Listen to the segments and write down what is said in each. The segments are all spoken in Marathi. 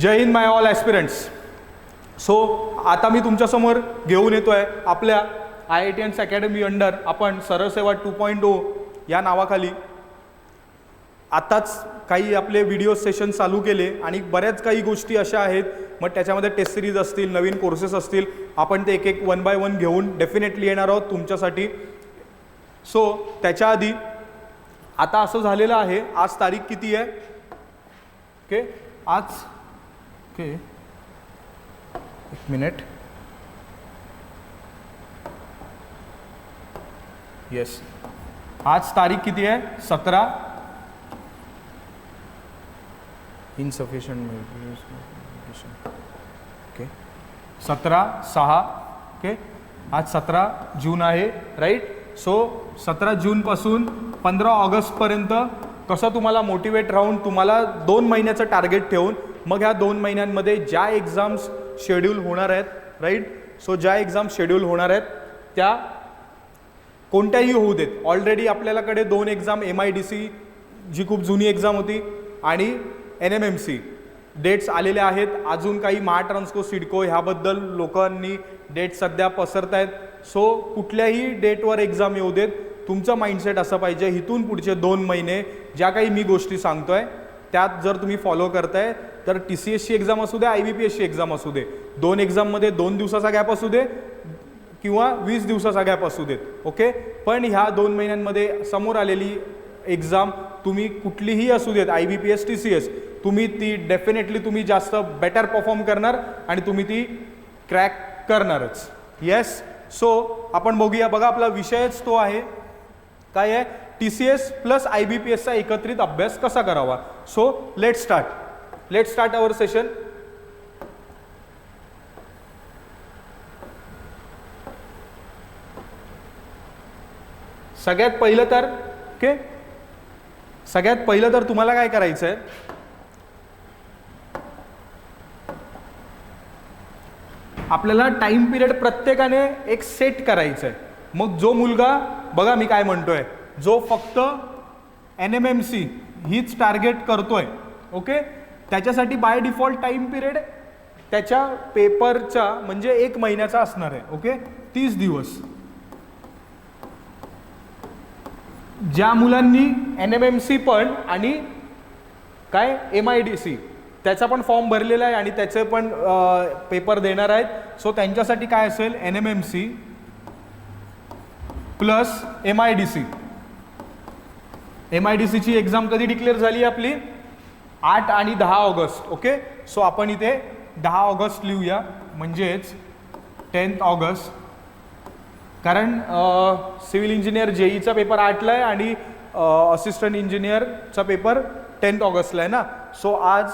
जय हिंद माय ऑल ॲस्पिरंट्स सो आता मी तुमच्यासमोर घेऊन येतो आहे आपल्या IITians academy under आपण सरळसेवा टू पॉईंट ओ या नावाखाली. आत्ताच काही आपले व्हिडिओ सेशन चालू केले आणि बऱ्याच काही गोष्टी अशा आहेत. मग त्याच्यामध्ये टेस्ट सिरीज असतील नवीन कोर्सेस असतील. आपण ते एक एक वन बाय वन घेऊन डेफिनेटली येणार आहोत तुमच्यासाठी. सो त्याच्या आधी आता असं झालेलं आहे. आज तारीख किती आहे? ओके आज ओके. एक मिनिट. येस आज तारीख किती आहे? सतरा? इनसफिशियंट ओके सतरा सहा. ओके आज सतरा जून आहे राईट सो सतरा जूनपासून पंधरा ऑगस्टपर्यंत कसं तुम्हाला मोटिवेट राहून तुम्हाला दोन महिन्याचं टार्गेट ठेवून मग ह्या दोन महिन्यांमध्ये ज्या एक्झाम्स शेड्यूल होणार आहेत राईट सो ज्या एक्झाम्स शेड्यूल होणार आहेत त्या कोणत्याही होऊ देत. ऑलरेडी आपल्याकडे दोन exam M I D C जी खूप जुनी एक्झाम होती आणि N M M C dates आलेले आहेत. अजून काही महाट्रान्सको सिडको ह्याबद्दल लोकांनी डेट सध्या पसरत आहेत सो कुठल्याही डेटवर एक्झाम येऊ देत. तुमचं माइंडसेट असं पाहिजे. इथून पुढचे दोन महिने ज्या काही मी गोष्टी सांगतोय त्यात जर तुम्ही फॉलो करताय तर टी सी एसची एक्झाम असू दे आय बी पी एसची एक्झाम असू दे. दोन एक्झाममध्ये दोन दिवसाचा गॅप असू दे किंवा वीस दिवसाचा गॅप असू देत ओके पण ह्या दोन महिन्यांमध्ये समोर आलेली एक्झाम तुम्ही कुठलीही असू देत I B P S T C S तुम्ही ती डेफिनेटली तुम्ही जास्त बेटर परफॉर्म करणार आणि तुम्ही ती क्रॅक करणारच. येस सो आपण बघूया. बघा आपला विषयच तो आहे. काय आहे? T C S plus I B P एसचा एकत्रित अभ्यास कसा करावा? So let start let start our session सगळ्यात पहिलं तर ओके सगळ्यात पहिलं तर तुम्हाला काय करायचं आहे आपल्याला टाइम पिरियड प्रत्येकाने एक सेट करायचं आहे मग जो मुलगा बघा मी काय म्हणतोय. जो फक्त एन एम एम सी हीच टार्गेट करतोय ओके त्याच्यासाठी बाय डिफॉल्ट टाइम पिरियड त्याच्या पेपरचा म्हणजे एक महिन्याचा असणार आहे ओके तीस दिवस. ज्या मुलांनी एन एम एम सी पण आणि काय? एम आय डी सी त्याचा पण फॉर्म भरलेला आहे आणि त्याचे पण पेपर देणार आहेत. सो त्यांच्यासाठी काय असेल? N M M C plus M I D C M I D सीची एक्झाम कधी डिक्लेअर झाली आपली? आठ आणि दहा ऑगस्ट ओके? सो आपण इथे दहा ऑगस्ट लिहूया. म्हणजेच टेन्थ ऑगस्ट. कारण सिव्हिल इंजिनियर जेईचा पेपर आठला आहे आणि असिस्टंट इंजिनियरचा पेपर टेन्थ ऑगस्टला आहे ना? सो आज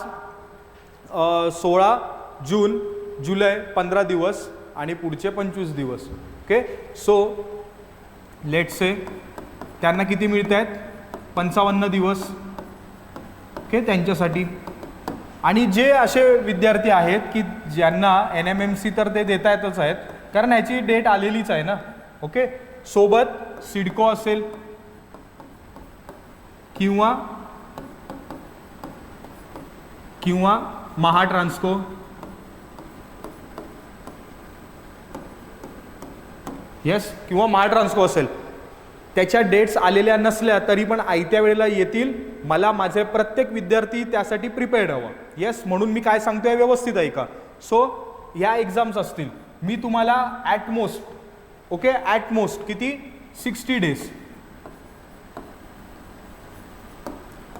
सोळा जून जुलै पंधरा दिवस आणि पुढचे पंचवीस दिवस ओके? सो लेट से त्यांना किती मिळत आहेत पंचावन्न दिवस. ओके त्यांच्यासाठी. आणि जे असे विद्यार्थी आहेत की ज्यांना एन एम एम सी तर ते देता येतच आहेत कारण ह्याची डेट आलेलीच आहे ना. ओके? सोबत सिडको असेल किंवा किंवा महाट्रान्सको. येस किंवा महाट्रान्सको असेल. त्याच्या डेट्स आलेल्या नसल्या तरी पण आयत्या वेळेला येतील. मला माझे प्रत्येक विद्यार्थी त्यासाठी प्रिपेअर्ड हवं. येस म्हणून मी काय सांगतोय व्यवस्थित ऐका. सो ह्या एक्झाम्स असतील. मी तुम्हाला at most okay at most किती? सिक्स्टी डेज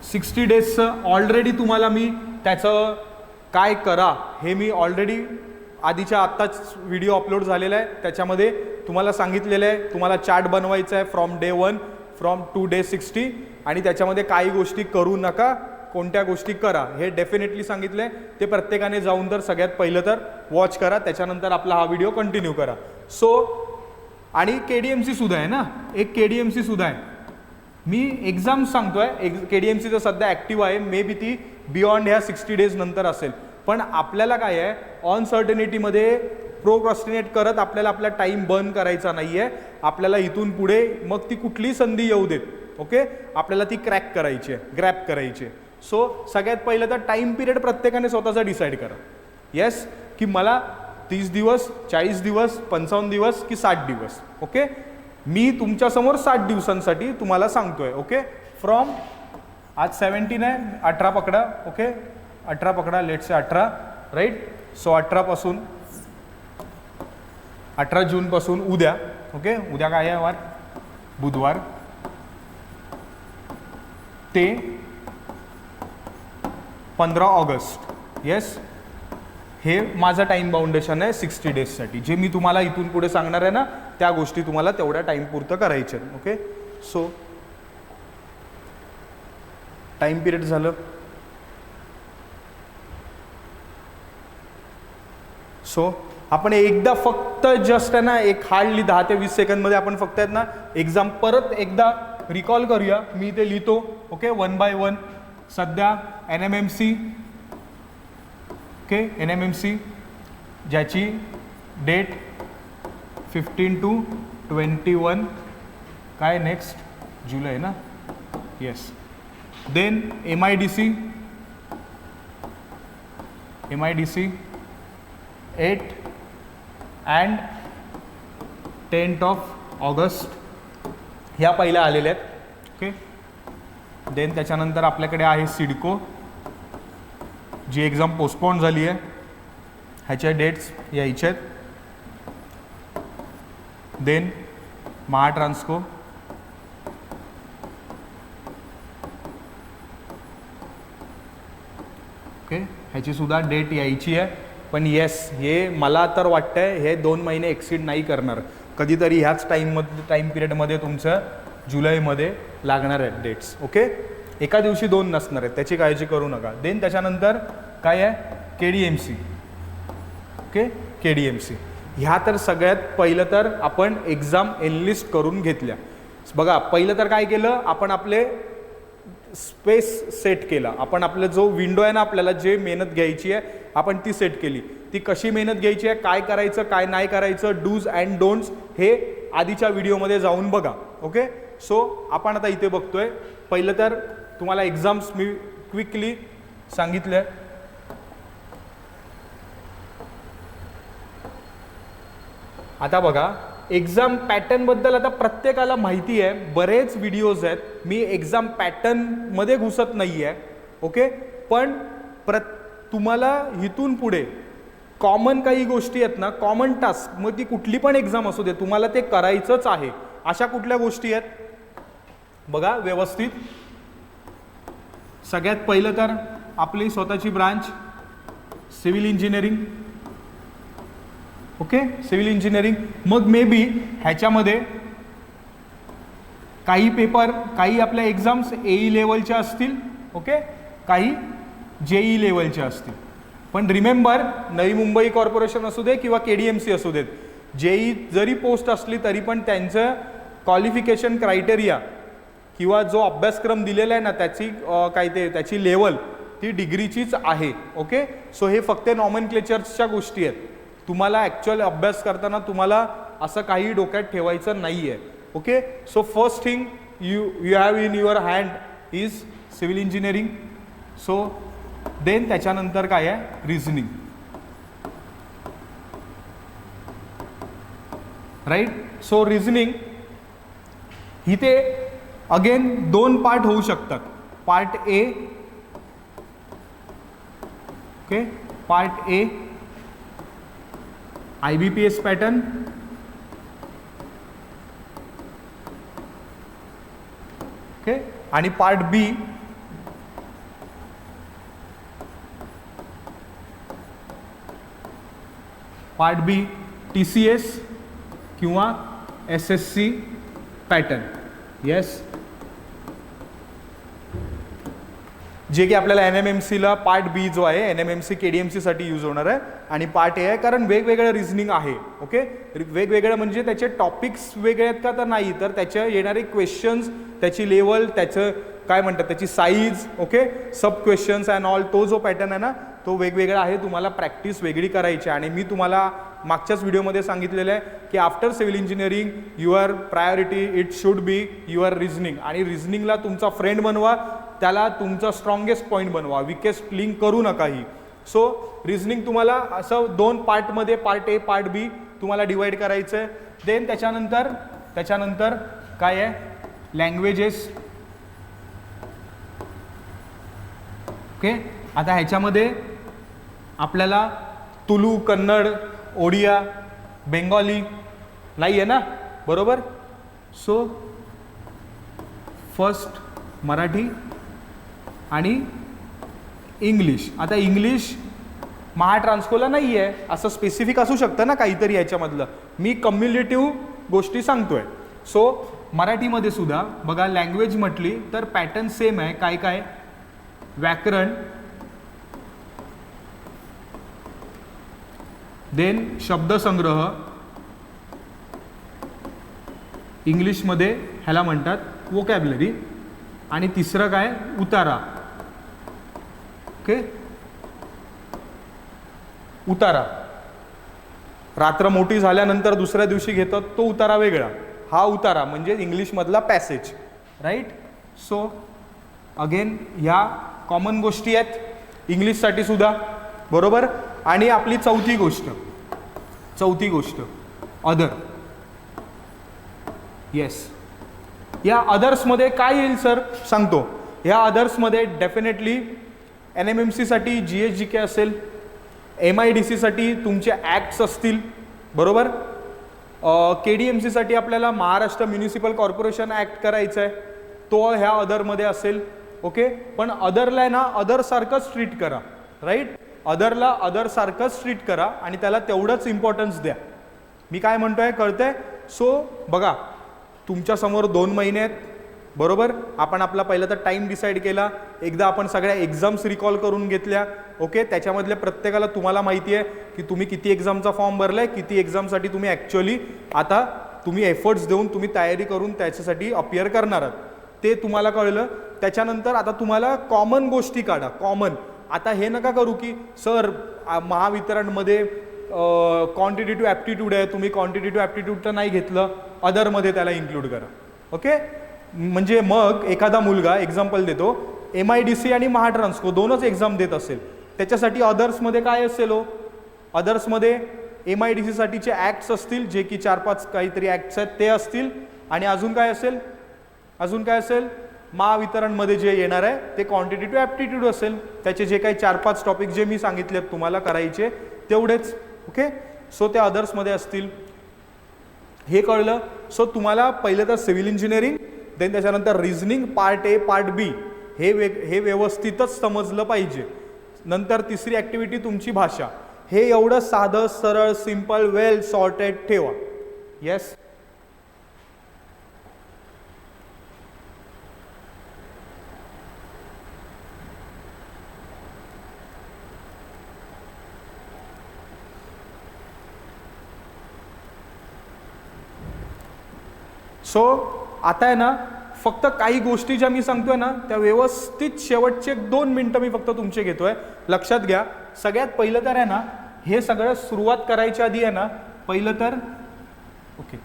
सिक्स्टी डेजचं ऑलरेडी तुम्हाला मी त्याचं काय करा हे मी ऑलरेडी आधीच्या आत्ताच व्हिडिओ अपलोड झालेला आहे. त्याच्यामध्ये तुम्हाला सांगितलेलं आहे. तुम्हाला चार्ट बनवायचा आहे from day one from to day sixty आणि त्याच्यामध्ये काही गोष्टी करू नका कोणत्या गोष्टी करा. हे डेफिनेटली सांगितलं आहे ते प्रत्येकाने जाऊन तर सगळ्यात पहिलं तर वॉच करा त्याच्यानंतर आपला हा व्हिडिओ कंटिन्यू करा. सो आणि के डी एम सी सुद्धा आहे ना? एक के डी एम सी सुद्धा आहे. मी एक्झाम सांगतोय एक्झ के डी एम सीचं सध्या ॲक्टिव्ह आहे. मे बी ती बियॉन्ड ह्या सिक्स्टी डेज नंतर असेल. पण आपल्याला काय आहे? ऑनसर्टनिटीमध्ये प्रोग्रॉस्टिनेट करत आपल्याला आपला टाईम बर्न करायचा नाही आहे आपल्याला इथून पुढे मग ती कुठली संधी येऊ देत. ओके आपल्याला ती क्रॅक करायची आहे ग्रॅप करायची आहे. सो सगळ्यात पहिलं तर टाईम पिरियड प्रत्येकाने स्वतःचा डिसाईड करा. येस की मला तीस दिवस चाळीस दिवस पंचावन्न दिवस की साठ दिवस. ओके मी तुमच्यासमोर साठ दिवसांसाठी तुम्हाला सांगतोय. ओके फ्रॉम आज सेवन्टीन आहे अठरा पकडा. ओके अठरा पकडा लेटचे अठरा. राईट सो अठरापासून अठरा जूनपासून उद्या ओके उद्या काय आहे वार? बुधवार. ते पंधरा ऑगस्ट. येस हे माझं टाईम बाउंडेशन आहे सिक्स्टी डेजसाठी जे मी तुम्हाला इथून पुढे सांगणार आहे ना त्या गोष्टी तुम्हाला तेवढ्या टाईमपुरतं करायच्या ओके सो टाईम पिरियड झालं. सो आपण एकदा फक्त जस्ट आहे ना एक हार्डली दहा ते वीस सेकंदमध्ये आपण फक्त आहेत ना एक्झाम परत एकदा रिकॉल करूया. मी ते लिहितो ओके वन बाय वन सध्या N M M C okay N M M C ज्याची date fifteen two twenty one काय नेक्स्ट जुलै ना? Yes then M I D C M I D C eight and tenth of August ह्या पहिल्या आलेल्या आहेत. ओके देन त्याच्यानंतर आपल्याकडे आहे सिडको जी एक्झाम पोस्टपोन झाली आहे. ह्याच्या डेट्स यायच्या आहेत. देन महाट्रान्सको ओके ह्याची सुद्धा डेट यायची आहे. पण येस हे मला तर वाटतंय हे दोन महिने एक्सिड नाही करणार. कधीतरी ह्याच टाईममध्ये टाईम पिरियडमध्ये तुमचं जुलैमध्ये लागणार आहेत डेट्स ओके एका दिवशी दोन नसणार आहेत त्याची काळजी करू नका. देन त्याच्यानंतर काय आहे? K D M C okay K D M C ह्या तर सगळ्यात पहिलं तर आपण एक्झाम एनलिस्ट करून घेतल्या. बघा पहिलं तर काय केलं? आपण आपले स्पेस सेट केला. आपण आपला जो विंडो आहे ना आपल्याला जे मेहनत घ्यायची आहे आपण ती सेट केली. ती कशी मेहनत घ्यायची आहे काय करायचं काय नाही करायचं डूज अँड डोंट्स हे आधीच्या व्हिडिओमध्ये जाऊन बघा. ओके सो आपण आता इथे बघतोय. पहिलं तर तुम्हाला एक्झाम्स मी क्विकली सांगितलं. आता बघा. एक्झाम पॅटर्नबद्दल आता प्रत्येकाला माहिती आहे. बरेच व्हिडिओज आहेत. मी एक्झाम पॅटर्नमध्ये घुसत नाही आहे ओके पण प्र तुम्हाला इथून पुढे कॉमन काही गोष्टी आहेत ना कॉमन टास्क मग ती कुठली पण एक्झाम असू दे तुम्हाला ते करायचंच आहे. अशा कुठल्या गोष्टी आहेत? बघा व्यवस्थित. सगळ्यात पहिलं तर आपली स्वतःची branch civil engineering okay? Civil engineering. मग मे बी ह्याच्यामध्ये काही पेपर काही आपल्या एक्झाम्स एई लेवलच्या असतील ओके? काही जेई लेवलच्या असतील. पण रिमेंबर नवी मुंबई कॉर्पोरेशन असू दे किंवा के डी एम सी असू देत जेई जरी पोस्ट असली तरी पण त्यांचं क्वालिफिकेशन क्रायटेरिया किंवा जो अभ्यासक्रम दिलेला आहे ना त्याची काय ते त्याची लेवल ती डिग्रीचीच आहे ओके? सो हे फक्त नॉमन क्लेचर्सच्या गोष्टी आहेत. तुम्हाला ॲक्च्युअल अभ्यास करताना तुम्हाला असं काही डोक्यात ठेवायचं नाही आहे okay so first thing you you have in your hand is civil engineering so then त्याच्यानंतर काय आहे? रिझनिंग राईट सो रिझनिंग इथे अगेन दोन पार्ट होऊ शकतात. Part A okay part A I B P S pattern okay आणि part B part B T C S किंवा S S C pattern yes जे की आपल्याला एन एम एम सीला पार्ट बी जो आहे N M M C K D M सीसाठी यूज होणार आहे. आणि पार्ट ए आहे कारण वेगवेगळं रिझनिंग आहे ओके वेगवेगळं म्हणजे त्याचे टॉपिक्स वेगळे आहेत का तर नाही तर त्याच्या येणारे क्वेश्चन्स त्याची लेवल त्याचं काय म्हणतात त्याची size okay sub questions and all तो जो पॅटर्न आहे ना तो वेगवेगळा आहे. तुम्हाला प्रॅक्टिस वेगळी करायची आहे. आणि मी तुम्हाला मागच्याच व्हिडिओमध्ये सांगितलेलं आहे की after civil engineering your priority it should be your reasoning आणि रिझनिंगला तुमचा फ्रेंड बनवा त्याला तुमचा स्ट्रॉंगेस्ट पॉईंट बनवा. विकेस्ट लिंक करू नका ही. सो रिझनिंग तुम्हाला असं दोन पार्टमध्ये पार्ट ए पार्ट बी तुम्हाला डिवाईड करायचं आहे देन त्याच्यानंतर त्याच्यानंतर काय आहे? लँग्वेजेस ओके आता ह्याच्यामध्ये आपल्याला तुलू कन्नड ओडिया बेंगॉली नाही आहे ना? बरोबर? सो फर्स्ट मराठी आणि इंग्लिश आता इंग्लिश महाट्रान्सकोला नाही आहे असं स्पेसिफिक असू शकतं ना काहीतरी याच्यामधलं. मी कम्युनिटिव्ह गोष्टी सांगतोय. सो मराठीमध्ये सुद्धा बघा लँग्वेज म्हटली तर पॅटर्न सेम आहे. काय काय? व्याकरण. देन शब्दसंग्रह. इंग्लिशमध्ये ह्याला म्हणतात वोकॅबलरी आणि तिसरं काय? उतारा. ओके उतारा. रात्र मोठी झाल्यानंतर दुसऱ्या दिवशी घेतात तो उतारा वेगळा. हा उतारा म्हणजे इंग्लिशमधला पॅसेज राईट सो अगेन ह्या कॉमन गोष्टी आहेत. इंग्लिशसाठी सुद्धा. बरोबर? आणि आपली चौथी गोष्ट. चौथी गोष्ट. अदर येस या अदर्समध्ये काय येईल सर सांगतो. या अदर्समध्ये डेफिनेटली एन एम एम सीसाठी जी एस जी के असेल एम आय डी सीसाठी तुमचे ॲक्ट्स असतील बरोबर? के डी एम सीसाठी आपल्याला महाराष्ट्र म्युनिसिपल कॉर्पोरेशन ॲक्ट करायचा आहे तो ह्या अदरमध्ये असेल ओके पण अदरला आहे ना अदरसारखंच ट्रीट करा राईट अदरला अदरसारखंच ट्रीट करा आणि त्याला तेवढंच इम्पॉर्टन्स द्या. मी काय म्हणतो आहे कळतंय? सो बघा तुमच्यासमोर दोन महिने आहेत. बरोबर? आपण आपला पहिला तर टाईम डिसाईड केला. एकदा आपण सगळ्या एक्झाम्स रिकॉल करून घेतल्या. ओके त्याच्यामधल्या प्रत्येकाला तुम्हाला माहिती आहे की तुम्ही किती एक्झामचा फॉर्म भरलाय किती एक्झामसाठी तुम्ही ॲक्च्युअली आता तुम्ही एफर्ट्स देऊन तुम्ही तयारी करून त्याच्यासाठी अपियर करणार आहात. ते तुम्हाला कळलं. त्याच्यानंतर आता तुम्हाला कॉमन गोष्टी काढा. कॉमन आता हे नका करू की सर महावितरणमध्ये क्वांटिटेटिव्ह ॲप्टिट्यूड आहे. तुम्ही क्वांटिटेटिव्ह ॲप्टिट्यूड तर नाही घेतलं. अदरमध्ये त्याला इन्क्लूड करा. ओके म्हणजे मग एखादा मुलगा एक्झाम्पल देतो एम आय डी सी आणि महाट्रान्सको दोनच एक्झाम देत असेल. त्याच्यासाठी अदर्समध्ये काय असेल हो? अदर्समध्ये एम आय डी सीसाठीचे ॲक्ट्स असतील जे की चार पाच काहीतरी ॲक्ट्स आहेत ते असतील. आणि अजून काय असेल? अजून काय असेल? महावितरणमध्ये जे येणार आहे ते क्वांटिटेटिव्ह ॲप्टिट्यूड असेल. त्याचे जे काही चार पाच टॉपिक जे मी सांगितले तुम्हाला करायचे तेवढेच. ओके सो ते अदर्समध्ये असतील. हे कळलं. सो तुम्हाला पहिलं तर सिव्हिल इंजिनिअरिंग देन त्याच्यानंतर reasoning part A part B हे वेग हे व्यवस्थितच समजलं पाहिजे. नंतर तिसरी ॲक्टिव्हिटी तुमची भाषा. हे एवढं साधं सरळ सिंपल वेल सॉर्टेड ठेवा. येस सो आता आहे ना फक्त काही गोष्टी ज्या मी सांगतोय ना त्या व्यवस्थित शेवटचे दोन मिनटं मी फक्त तुमचे घेतोय. लक्षात घ्या सगळ्यात पहिलं तर आहे ना हे सगळं सुरुवात करायच्या आधी आहे ना पहिलं तर ओके.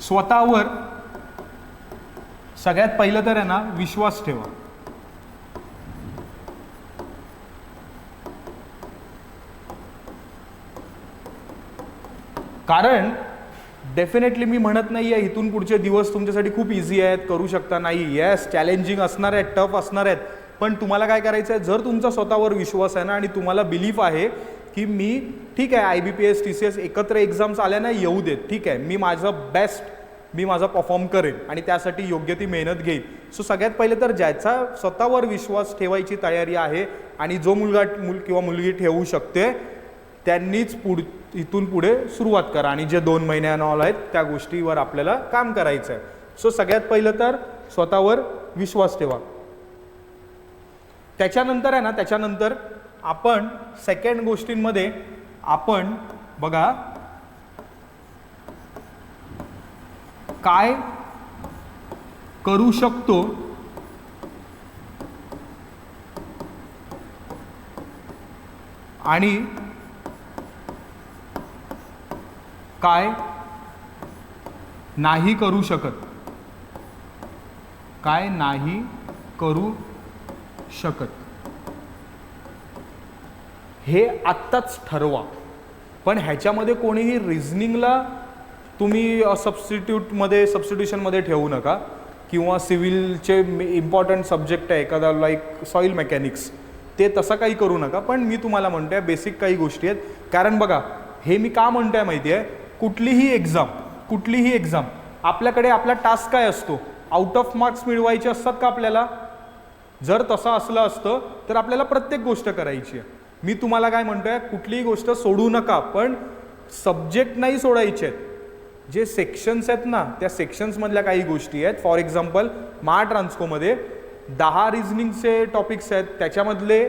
स्वतःवर सगळ्यात पहिलं तर आहे ना विश्वास ठेवा. कारण डेफिनेटली मी म्हणत नाही आहे इथून पुढचे दिवस तुमच्यासाठी खूप इझी आहेत करू शकता नाही. येस चॅलेंजिंग असणार आहेत टफ असणार आहेत. पण तुम्हाला काय करायचं आहे जर तुमचा स्वतःवर विश्वास आहे ना आणि तुम्हाला बिलीफ आहे की मी ठीक आहे I B P S T C S एकत्र एक्झाम्स आल्या ना येऊ देत. ठीक आहे मी माझं बेस्ट मी माझा परफॉर्म करेन आणि त्यासाठी योग्य ती मेहनत घेईन. सो सगळ्यात पहिले तर ज्याचा स्वतःवर विश्वास ठेवायची तयारी आहे आणि जो मुलगा मुल किंवा मुलगी ठेवू शकते त्यांनीच पुढ इथून पुढे सुरुवात करा आणि जे दोन महिन्यानॉल आहेत त्या गोष्टीवर आपल्याला काम करायचं आहे सो सगळ्यात पहिलं तर स्वतःवर विश्वास ठेवा. त्याच्यानंतर आहे ना त्याच्यानंतर आपण सेकंड गोष्टींमध्ये आपण बघा काय करू शकतो? आणि काय? नाही करू शकत. काय नाही करू शकत? हे आत्ताच ठरवा. पण ह्याच्यामध्ये कोणीही रिझनिंगला तुम्ही सबस्टिट्यूटमध्ये सबस्टिट्यूशनमध्ये ठेवू नका. किंवा सिव्हिलचे इम्पॉर्टंट सब्जेक्ट आहे एखादा लाईक सॉईल मेकॅनिक्स ते तसं काही करू नका. पण मी तुम्हाला म्हणतो आहे बेसिक काही गोष्टी आहेत. कारण बघा हे मी का म्हणतो आहे माहिती आहे कुठलीही एक्झाम कुठलीही एक्झाम आपल्याकडे आपला टास्क काय असतो? आउट ऑफ मार्क्स मिळवायचे असतात का आपल्याला? जर तसं असलं असतं तर आपल्याला प्रत्येक गोष्ट करायची आहे. मी तुम्हाला काय म्हणतोय कुठलीही गोष्ट सोडू नका पण सब्जेक्ट नाही सोडायचे आहेत. जे सेक्शन्स आहेत ना त्या सेक्शन्समधल्या काही गोष्टी आहेत. फॉर एक्झाम्पल मा ट्रान्स्कोमध्ये दहा रिझनिंगचे टॉपिक्स आहेत. त्याच्यामधले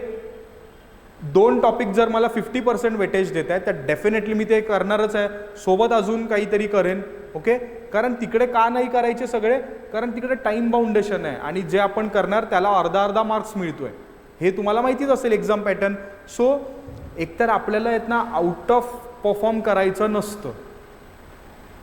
दोन टॉपिक जर मला फिफ्टी पर्सेंट वेटेज देत आहे तर डेफिनेटली मी ते करणारच आहे. सोबत अजून काहीतरी करेन ओके कारण तिकडे का नाही करायचे सगळे? कारण तिकडे टाईम बाउंडेशन आहे आणि जे आपण करणार त्याला अर्धा अर्धा मार्क्स मिळतोय. हे तुम्हाला माहितीच असेल एक्झाम पॅटर्न सो एकतर आपल्याला आहेत ना आउट ऑफ परफॉर्म करायचं नसतं.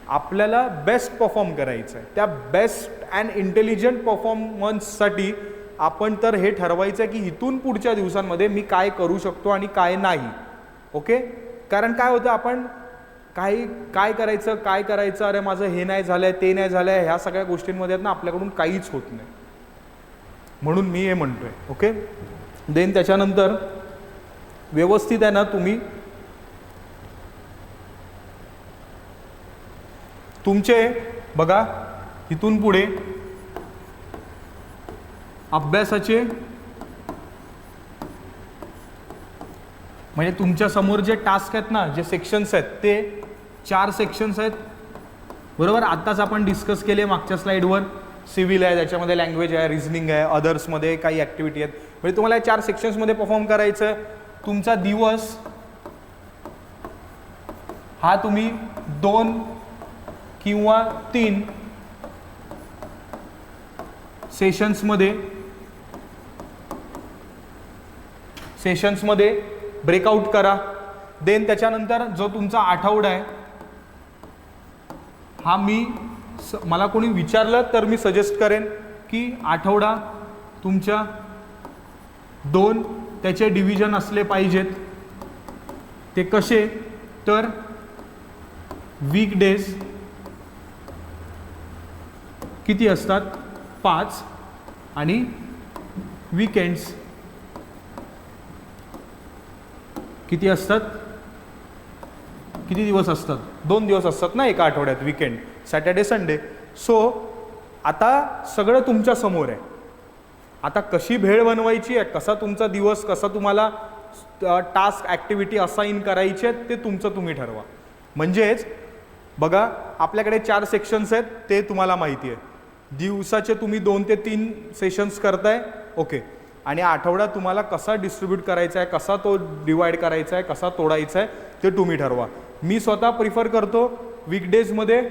आपल्याला बेस्ट परफॉर्म करायचं आहे त्या बेस्ट अँड इंटेलिजंट परफॉर्मन्ससाठी आपण तर हे ठरवायचं आहे की इथून पुढच्या दिवसांमध्ये मी काय करू शकतो आणि काय नाही. ओके? कारण काय होतं आपण काही काय करायचं काय करायचं अरे माझं हे नाही झालं आहे ते नाही झालं आहे ह्या सगळ्या गोष्टींमध्ये आहेत ना आपल्याकडून काहीच होत नाही. म्हणून मी हे म्हणतो आहे ओके? देन त्याच्यानंतर व्यवस्थित आहे ना तुम्ही तुमचे बघा इथून पुढे अभ्यासाचे? म्हणजे तुमच्यासमोर जे टास्क आहेत ना जे सेक्शन्स आहेत ते चार सेक्शन्स आहेत. बरोबर? आत्ताच आपण डिस्कस केले मागच्या स्लाईडवर सिव्हिल आहे त्याच्यामध्ये लँग्वेज आहे रिझनिंग आहे अदर्समध्ये काही ॲक्टिव्हिटी आहेत. म्हणजे तुम्हाला या चार सेक्शन्समध्ये परफॉर्म करायचं आहे तुमचा दिवस हा तुम्ही दोन किंवा तीन सेशन्समध्ये सेशन्समध्ये ब्रेकआउट करा. देन त्याच्यानंतर जो तुमचा आठवडा आहे हा मी स मला कोणी विचारलं तर मी सजेस्ट करेन की आठवडा तुमच्या दोन त्याचे डिव्हिजन असले पाहिजेत. ते कसे? तर वीकडेज किती असतात? पाच आणि वीकेंड्स किती असतात? किती दिवस असतात? दोन दिवस असतात ना एका आठवड्यात विकेंड सॅटर्डे संडे सो आता सगळं तुमच्यासमोर आहे. आता कशी भेळ बनवायची आहे? कसा तुमचा दिवस? कसा तुम्हाला टास्क ॲक्टिव्हिटी असाईन करायची आहेत? ते तुमचं तुम्ही ठरवा. म्हणजेच बघा आपल्याकडे चार सेक्शन्स आहेत ते तुम्हाला माहिती आहे. दिवसाचे तुम्ही दोन ते तीन सेशन्स करताय ओके आणि आठवडा तुम्हाला कसा डिस्ट्रीब्यूट करायचा आहे कसा तो डिवाईड करायचा आहे कसा तोडायचा आहे ते तुम्ही ठरवा. मी स्वतः प्रिफर करतो वीकडेजमध्ये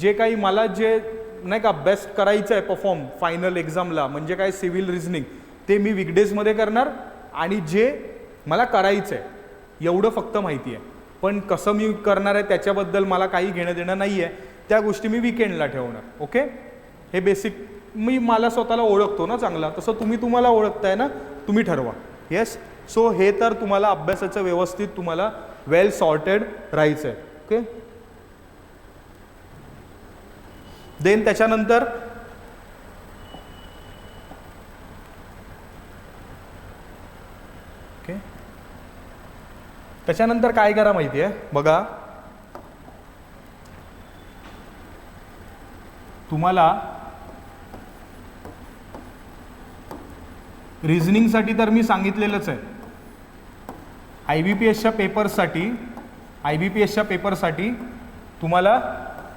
जे काही मला जे नाही का बेस्ट करायचं आहे परफॉर्म फायनल एक्झामला म्हणजे काय सिव्हिल रिझनिंग ते मी वीकडेजमध्ये करणार आणि जे मला करायचं आहे एवढं फक्त माहिती आहे. पण कसं मी करणार आहे त्याच्याबद्दल मला काही घेणं देणं नाही आहे त्या गोष्टी मी विकेंडला ठेवणार ओके हे बेसिक मी मला स्वतःला ओळखतो ना चांगला तसं तुम्ही तुम्हाला ओळखताय ना तुम्ही ठरवा. येस सो हे तर तुम्हाला अभ्यासाचं व्यवस्थित तुम्हाला वेल सॉर्टेड राहायचं आहे ओके देन त्याच्यानंतर ओके त्याच्यानंतर काय करा माहिती आहे बघा. तुम्हाला रिझनिंगसाठी तर मी सांगितलेलंच आहे. आय बी पी एसच्या पेपर्ससाठी आय बी पी एसच्या पेपरसाठी तुम्हाला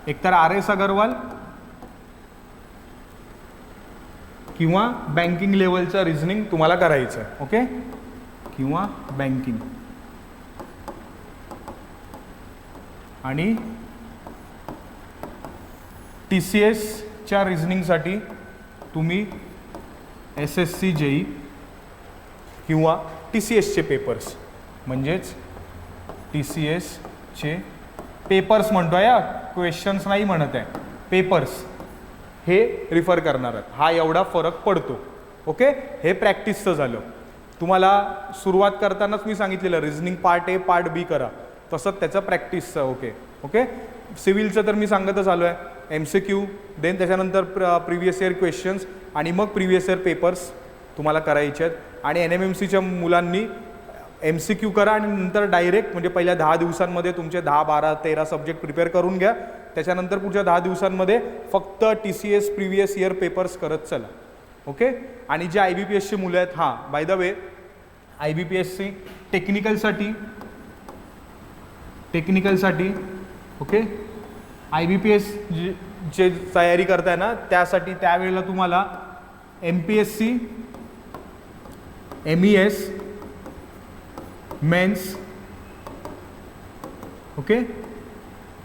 एकतर आर एस अगरवाल किंवा बँकिंग लेवलचं रिझनिंग तुम्हाला करायचं आहे ओके किंवा बँकिंग आणि टी सी एसच्या रिझनिंगसाठी तुम्ही S S C J E किंवा टी सी एसचे पेपर्स म्हणजेच टी सी एसचे पेपर्स म्हणतो आहे क्वेश्चन्स नाही म्हणत आहे. पेपर्स हे रिफर करणार आहेत. हा एवढा फरक पडतो. ओके हे प्रॅक्टिसचं झालं. तुम्हाला सुरुवात करतानाच मी सांगितलेलं reasoning part A part B करा. तसंच त्याचं प्रॅक्टिसचं ओके ओके? सिव्हिलचं तर मी सांगतच आलो आहे एम सी क्यू देन त्याच्यानंतर प्र प्रिव्हियस इयर क्वेश्चन्स आणि मग प्रिव्हियस इयर पेपर्स तुम्हाला करायचे आहेत. आणि एन एम एम सीच्या मुलांनी एम सी क्यू करा आणि नंतर डायरेक्ट म्हणजे पहिल्या दहा दिवसांमध्ये तुमचे दहा बारा तेरा सब्जेक्ट प्रिपेअर करून घ्या. त्याच्यानंतर पुढच्या दहा दिवसांमध्ये फक्त T C S previous year papers करत चला. ओके? आणि जे आय बी पी एसची मुलं आहेत हां by the way I B P S C टेक्निकलसाठी टेक्निकलसाठी okay? I B P S जे जे तयारी करताय ना त्यासाठी त्यावेळेला तुम्हाला M P S C M E S mains okay?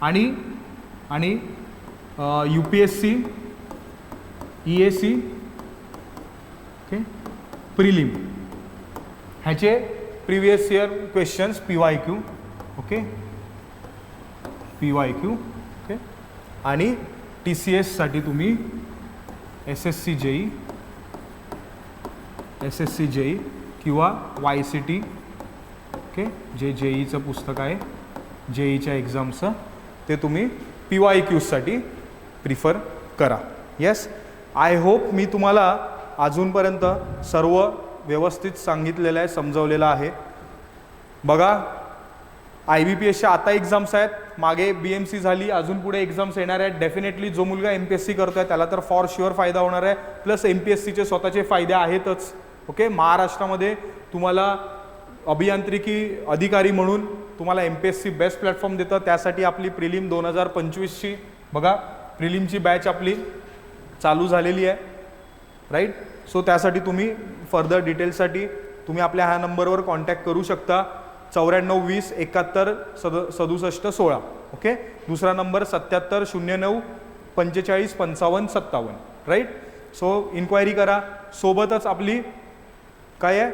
आणि आणि U P S C E S C okay? Prelim. ह्याचे previous year questions P Y Q okay? P Y Q okay? आणि टी सी एससाठी तुम्ही S S C J E S S C J E किंवा वाय सी टी ओके? जे जेईचं पुस्तक आहे जेईच्या एक्झामचं ते तुम्ही पी वाय क्यूजसाठी प्रिफर करा. येस आय होप मी तुम्हाला अजूनपर्यंत सर्व व्यवस्थित सांगितलेलं आहे समजवलेलं आहे. बघा आय बी पी एसच्या आता एक्झाम्स आहेत. मागे बी एम सी झाली अजून पुढे एक्झाम्स येणार आहेत. डेफिनेटली जो मुलगा एम पी एस सी करतो आहे त्याला तर फॉर शुअर फायदा होणार आहे. प्लस एम पी एस सीचे स्वतःचे फायदे आहेतच. ओके महाराष्ट्रामध्ये तुम्हाला अभियांत्रिकी अधिकारी म्हणून तुम्हाला M P S C best platform देतं. त्यासाठी आपली प्रिलिम दोन हजार पंचवीसची बघा प्रिलिमची बॅच आपली चालू झालेली आहे. राईट सो त्यासाठी तुम्ही फर्दर डिटेल्ससाठी तुम्ही आपल्या ह्या नंबरवर कॉन्टॅक्ट करू शकता. चौऱ्याण्णव वीस एकाहत्तर सद सदुसष्ट सोळा. ओके? दुसरा नंबर सत्याहत्तर शून्य नऊ पंचेचाळीस पंचावन्न सत्तावन्न. राईट सो इन्क्वायरी करा. सोबतच आपली काय आहे?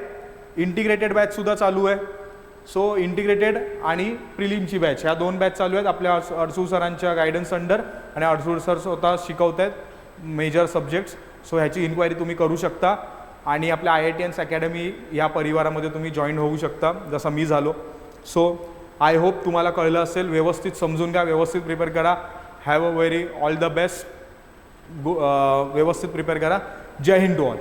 इंटिग्रेटेड बॅचसुद्धा चालू आहे. सो इंटिग्रेटेड आणि प्रिलिमची बॅच ह्या दोन बॅच चालू आहेत. आपल्या अडसूळ सरांच्या गायडन्स अंडर आणि अडसूळ सर स्वतः शिकवत आहेत मेजर सब्जेक्ट्स सो ह्याची इन्क्वायरी तुम्ही करू शकता. आणि आपल्या IITians academy या परिवारामध्ये तुम्ही जॉईन होऊ शकता जसं मी झालो. सो आय होप तुम्हाला कळलं असेल व्यवस्थित समजून घ्या व्यवस्थित प्रिपेअर करा. Have a very all the best व्यवस्थित प्रिपेअर करा. जय हिंद टू ऑल